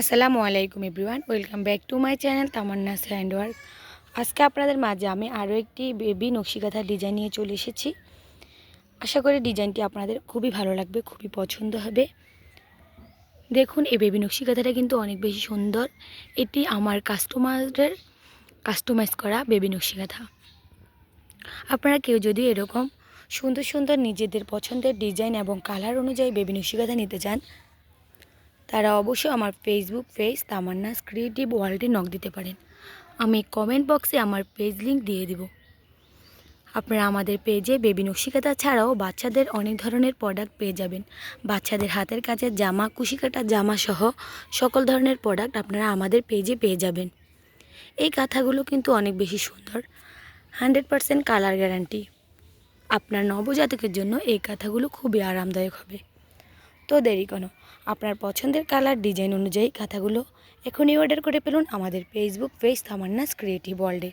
আসসালামু আলাইকুম everyone, welcome back to my channel Tamanna's hand work. আজকে আপনাদের মাঝে আমি আরও একটি বেবি নকশিকাঁথার ডিজাইন নিয়ে চলে এসেছি। আশা করি ডিজাইনটি আপনাদের খুবই ভালো লাগবে, খুবই পছন্দ হবে। দেখুন, এই বেবি নকশিকাঁথাটা কিন্তু অনেক বেশি সুন্দর। এটি আমার কাস্টমারের কাস্টমাইজ করা বেবি নকশিকাঁথা। আপনারা কেউ যদি এরকম সুন্দর সুন্দর নিজেদের পছন্দের ডিজাইন এবং কালার অনুযায়ী বেবি নকশিকাঁথা নিতে চান তারা অবশ্যই আমার ফেসবুক পেজ তামান্নাস ক্রিয়েটিভ ওয়ার্ল্ডে নক দিতে পারেন। আমি কমেন্ট বক্সে আমার পেজ লিঙ্ক দিয়ে দিব। আপনারা আমাদের পেজে বেবি নকশিকাতা ছাড়াও বাচ্চাদের অনেক ধরনের প্রোডাক্ট পেয়ে যাবেন। বাচ্চাদের হাতের কাজের জামা, কুশিকাটা জামা সহ সকল ধরনের প্রোডাক্ট আপনারা আমাদের পেজে পেয়ে যাবেন। এই কাঁথাগুলো কিন্তু অনেক বেশি সুন্দর। হান্ড্রেড পারসেন্ট কালার গ্যারান্টি আপনার নবজাতকের জন্য এই কাঁথাগুলো খুবই আরামদায়ক হবে। তো দেরি কোনো? আপনার পছন্দের কালার ডিজাইন অনুযায়ী কাঁথাগুলো এখনই অর্ডার করে ফেলুন আমাদের ফেসবুক পেজ থামান্নাস ক্রিয়েটিভ ওয়ার্ল্ডে